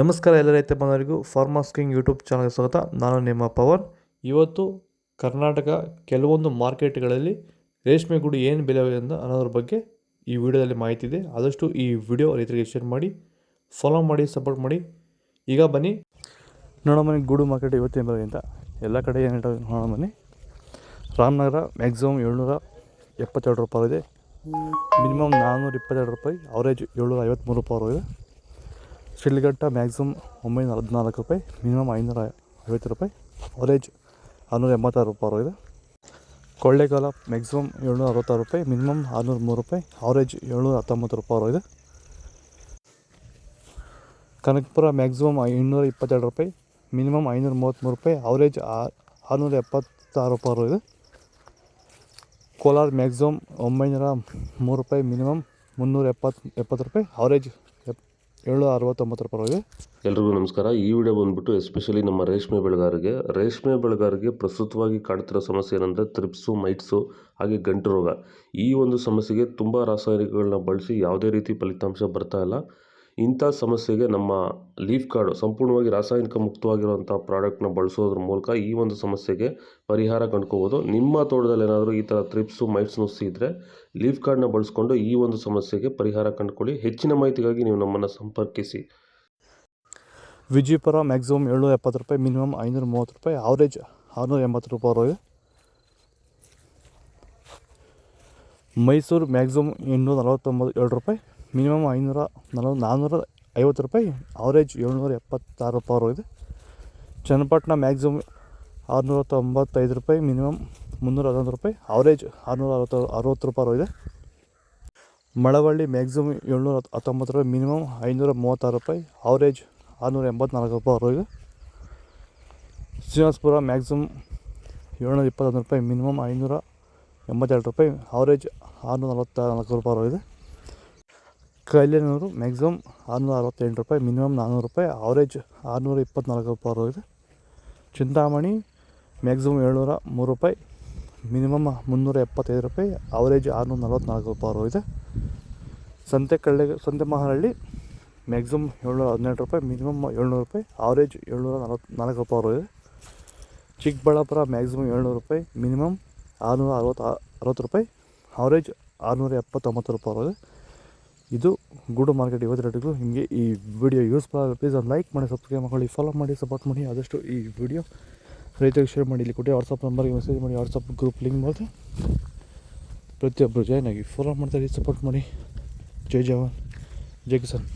ನಮಸ್ಕಾರ ಎಲ್ಲ ರೈತ ಬಂದವರಿಗೂ ಫಾರ್ಮರ್ಸ್ ಕಿಂಗ್ ಯೂಟ್ಯೂಬ್ ಚಾನಲ್ಗೆ ಸ್ವಾಗತ. ನಾನು ನಿಮ್ಮ ಪವನ್. ಇವತ್ತು ಕರ್ನಾಟಕ ಕೆಲವೊಂದು ಮಾರ್ಕೆಟ್ಗಳಲ್ಲಿ ರೇಷ್ಮೆ ಗುಡಿ ಏನು ಬೆಲೆ ಅಂತ ಅನ್ನೋದ್ರ ಬಗ್ಗೆ ಈ ವಿಡಿಯೋದಲ್ಲಿ ಮಾಹಿತಿ ಇದೆ. ಆದಷ್ಟು ಈ ವಿಡಿಯೋ ರೈತರಿಗೆ ಶೇರ್ ಮಾಡಿ ಫಾಲೋ ಮಾಡಿ ಸಪೋರ್ಟ್ ಮಾಡಿ. ಈಗ ಬನ್ನಿ. ನೋಡೋ ಮನೆ, ಗೂಡು ಮಾರ್ಕೆಟ್ ಇವತ್ತೇನು ಬೆಲೆ ಅಂತ. ಎಲ್ಲ ಕಡೆ ಏನು ಹೇಳ್ತಾರೆ ನೋಡೋ ಬನ್ನಿ ರಾಮನಗರ ಮ್ಯಾಕ್ಸಿಮಮ್ ಏಳ್ನೂರ ಎಪ್ಪತ್ತೆರಡು ರೂಪಾಯಿ ಇದೆ. ಮಿನಿಮಮ್ ನಾನ್ನೂರ ಇಪ್ಪತ್ತೆರಡು ರೂಪಾಯಿ. ಅವರೇಜ್ ಏಳ್ನೂರ ಐವತ್ತ್ಮೂರು ರೂಪಾಯಿ ಇದೆ. ಶಿಡ್ಲಘಟ್ಟ ಮ್ಯಾಕ್ಸಿಮಮ್ ಒಂಬೈನೂರ ಹದಿನಾಲ್ಕು ರೂಪಾಯಿ, ಮಿನಿಮಮ್ ಐನೂರ ಐವತ್ತು ರೂಪಾಯಿ. ಅವರೇಜ್ ಆರುನೂರ ಎಂಬತ್ತಾರು ರೂಪಾಯಿ ಇದೆ ಕೊಳ್ಳೇಗಾಲ ಮ್ಯಾಕ್ಸಿಮಮ್ ಏಳ್ನೂರ ಅರವತ್ತಾರು ರೂಪಾಯಿ, ಮಿನಿಮಮ್ ಆರುನೂರ ಮೂರು ರೂಪಾಯಿ. ಅವರೇಜ್ ಏಳ್ನೂರ ಹತ್ತೊಂಬತ್ತು ರೂಪಾಯಿ ಇದೆ ಕನಕಪುರ ಮ್ಯಾಕ್ಸಿಮಮ್ ಇನ್ನೂರ ಇಪ್ಪತ್ತೆರಡು ರೂಪಾಯಿ, ಮಿನಿಮಮ್ ಐನೂರ ಮೂವತ್ತ್ಮೂರು ರೂಪಾಯಿ. ಅವರೇಜ್ ಆರುನೂರ ಎಪ್ಪತ್ತಾರು ರೂಪಾಯಿ ಇದೆ ಕೋಲಾರ ಮ್ಯಾಕ್ಸಿಮಮ್ ಒಂಬೈನೂರ ಮೂರು ರೂಪಾಯಿ, ಮಿನಿಮಮ್ ಮುನ್ನೂರ ಎಪ್ಪತ್ತು ಎಪ್ಪತ್ತು ರೂಪಾಯಿ. ಅವರೇಜ್ ಏಳ್ನೂರ ಅರವತ್ತೊಂಬತ್ತು ರೂಪಾಯಿ ಎಲ್ರಿಗೂ ನಮಸ್ಕಾರ. ಈ ವಿಡಿಯೋ ಬಂದ್ಬಿಟ್ಟು ಎಸ್ಪೆಷಲಿ ನಮ್ಮ ರೇಷ್ಮೆ ಬೆಳೆಗಾರರಿಗೆ. ರೇಷ್ಮೆ ಬೆಳೆಗಾರರಿಗೆ ಪ್ರಸ್ತುತವಾಗಿ ಕಾಡ್ತಿರೋ ಸಮಸ್ಯೆ ಏನಂದರೆ ತ್ರಿಪ್ಸು, ಮೈಟ್ಸು, ಹಾಗೆ ಗಂಟು ರೋಗ. ಈ ಒಂದು ಸಮಸ್ಯೆಗೆ ತುಂಬ ರಾಸಾಯನಿಕಗಳನ್ನ ಬಳಸಿ ಯಾವುದೇ ರೀತಿ ಫಲಿತಾಂಶ ಬರ್ತಾ ಇಲ್ಲ. ಇಂಥ ಸಮಸ್ಯೆಗೆ ನಮ್ಮ ಲೀಫ್ ಕಾರ್ಡು ಸಂಪೂರ್ಣವಾಗಿ ರಾಸಾಯನಿಕ ಮುಕ್ತವಾಗಿರುವಂಥ ಪ್ರಾಡಕ್ಟ್ನ ಬಳಸೋದ್ರ ಮೂಲಕ ಈ ಒಂದು ಸಮಸ್ಯೆಗೆ ಪರಿಹಾರ ಕಂಡ್ಕೋಬೋದು. ನಿಮ್ಮ ತೋಟದಲ್ಲಿ ಏನಾದರೂ ಈ ಥರ ತ್ರಿಪ್ಸು ಮೈಟ್ಸ್ ನುಸಿ ಇದ್ದರೆ ಲೀಫ್ ಕಾರ್ಡ್ನ ಬಳಸ್ಕೊಂಡು ಈ ಒಂದು ಸಮಸ್ಯೆಗೆ ಪರಿಹಾರ ಕಂಡುಕೊಳ್ಳಿ. ಹೆಚ್ಚಿನ ಮಾಹಿತಿಗಾಗಿ ನೀವು ನಮ್ಮನ್ನು ಸಂಪರ್ಕಿಸಿ. ವಿಜಯಪುರ ಮ್ಯಾಕ್ಸಿಮಮ್ ಏಳ್ನೂರ ಎಪ್ಪತ್ತು ರೂಪಾಯಿ ಮಿನಿಮಮ್ ಐನೂರ ಮೂವತ್ತು ರೂಪಾಯಿ ಆವ್ರೇಜ್ ಆರುನೂರ ಎಂಬತ್ತು ರೂಪಾಯಿ ಇದೆ ಮೈಸೂರು ಮ್ಯಾಕ್ಸಿಮಮ್ ಇನ್ನೂರ ನಲವತ್ತೊಂಬತ್ತು ಏಳು ರೂಪಾಯಿ. ಮಿನಿಮಮ್ ಐನೂರ ನಲವತ್ತು ನಾನ್ನೂರ ಐವತ್ತು ರೂಪಾಯಿ. ಆವ್ರೇಜ್ ಏಳ್ನೂರ ಎಪ್ಪತ್ತಾರು ರೂಪಾಯಿ ಇದೆ. ಚನ್ನಪಟ್ಟಣ ಮ್ಯಾಕ್ಸಿಮಮ್ ಆರುನೂರ ತೊಂಬತ್ತೈದು ರೂಪಾಯಿ ಮಿನಿಮಮ್ ಮುನ್ನೂರ ಹನ್ನೊಂದು ರೂಪಾಯಿ. ಆವ್ರೇಜ್ ಆರುನೂರ ಅರವತ್ತು ಅರವತ್ತು ರೂಪಾಯಿ ಇದೆ. ಮಳವಳ್ಳಿ ಮ್ಯಾಕ್ಸಿಮಮ್ ಏಳ್ನೂರ ಹತ್ತೊಂಬತ್ತು ರೂಪಾಯಿ ಮಿನಿಮಮ್ ಐನೂರ ಮೂವತ್ತಾರು ರೂಪಾಯಿ. ಅವರೇಜ್ ಆರುನೂರ ಎಂಬತ್ನಾಲ್ಕು ರೂಪಾಯಿ ಇದೆ. ಶ್ರೀನಿವಾಸಪುರ ಮ್ಯಾಕ್ಸಿಮಮ್ ಏಳ್ನೂರ ಇಪ್ಪತ್ತೊಂದು ರೂಪಾಯಿ ಮಿನಿಮಮ್ ಐನೂರ ಎಂಬತ್ತೆರಡು ರೂಪಾಯಿ. ಆವ್ರೇಜ್ ಆರುನೂರ ನಲವತ್ತ ನಾಲ್ಕು ರೂಪಾಯಿ ಇದೆ. ಕಲ್ಯಾಣೂರು ಮ್ಯಾಕ್ಸಿಮಮ್ ಆರುನೂರ ಅರವತ್ತೆಂಟು ರೂಪಾಯಿ ಮಿನಿಮಮ್ ನಾನ್ನೂರು ರೂಪಾಯಿ ಆವ್ರೇಜ್ ಆರುನೂರ ಇಪ್ಪತ್ನಾಲ್ಕು ರೂಪಾಯಿ ಇದೆ. ಚಿಂತಾಮಣಿ ಮ್ಯಾಕ್ಸಿಮಮ್ ಏಳ್ನೂರ ಮೂರು ರೂಪಾಯಿ ಮಿನಿಮಮ್ ಮುನ್ನೂರ ಎಪ್ಪತ್ತೈದು ರೂಪಾಯಿ ಆವ್ರೇಜ್ ಆರುನೂರ ನಲವತ್ತ್ನಾಲ್ಕು ರೂಪಾಯಿ ಇದೆ. ಸಂತೆ ಕಳ್ಳೆ ಸಂತೆ ಮಹಾರಳ್ಳಿ ಮ್ಯಾಕ್ಸಿಮಮ್ ಏಳ್ನೂರ ಹದಿನೆಂಟು ರೂಪಾಯಿ ಮಿನಿಮಮ್ ಏಳ್ನೂರು ರೂಪಾಯಿ ಆವ್ರೇಜ್ ಏಳ್ನೂರ ನಲವತ್ತು ನಾಲ್ಕು ರೂಪಾಯಿ ಇದೆ. ಚಿಕ್ಕಬಳ್ಳಾಪುರ ಮ್ಯಾಕ್ಸಿಮಮ್ ಏಳ್ನೂರು ರೂಪಾಯಿ ಮಿನಿಮಮ್ ಆರುನೂರ ಅರವತ್ತು ಅರವತ್ತು ರೂಪಾಯಿ ಆವ್ರೇಜ್ ಆರುನೂರ ಎಪ್ಪತ್ತೊಂಬತ್ತು ರೂಪಾಯಿ ಇದೆ. ಇದು ಗೂಡು ಮಾರ್ಕೆಟ್ ಇವತ್ತು ರೇಟಿಗೂ ನಿಮಗೆ ಈ ವಿಡಿಯೋ ಯೂಸ್ಫುಲ್ ಆದರೆ ಪ್ಲೀಸ್ ಒಂದು ಲೈಕ್ ಮಾಡಿ ಸಬ್ಸ್ಕ್ರೈಬ್ ಮಾಡ್ಕೊಳ್ಳಿ ಫಾಲೋ ಮಾಡಿ ಸಪೋರ್ಟ್ ಮಾಡಿ. ಆದಷ್ಟು ಈ ವಿಡಿಯೋ ರೈತರಿಗೆ ಶೇರ್ ಮಾಡಿ. ಇಲ್ಲಿ ಕೊಟ್ಟು ವಾಟ್ಸಪ್ ನಂಬರ್ಗೆ ಮೆಸೇಜ್ ಮಾಡಿ ವಾಟ್ಸಪ್ ಗ್ರೂಪ್ ಲಿಂಕ್ ಮಾಡಿದೆ. ಪ್ರತಿಯೊಬ್ಬರು ಜಾಯ್ನ್ ಆಗಿ ಫಾಲೋ ಮಾಡ್ತಾರೆ ಸಪೋರ್ಟ್ ಮಾಡಿ. ಜೈ ಜವಾನ್, ಜೈ ಕಿಸಾನ್.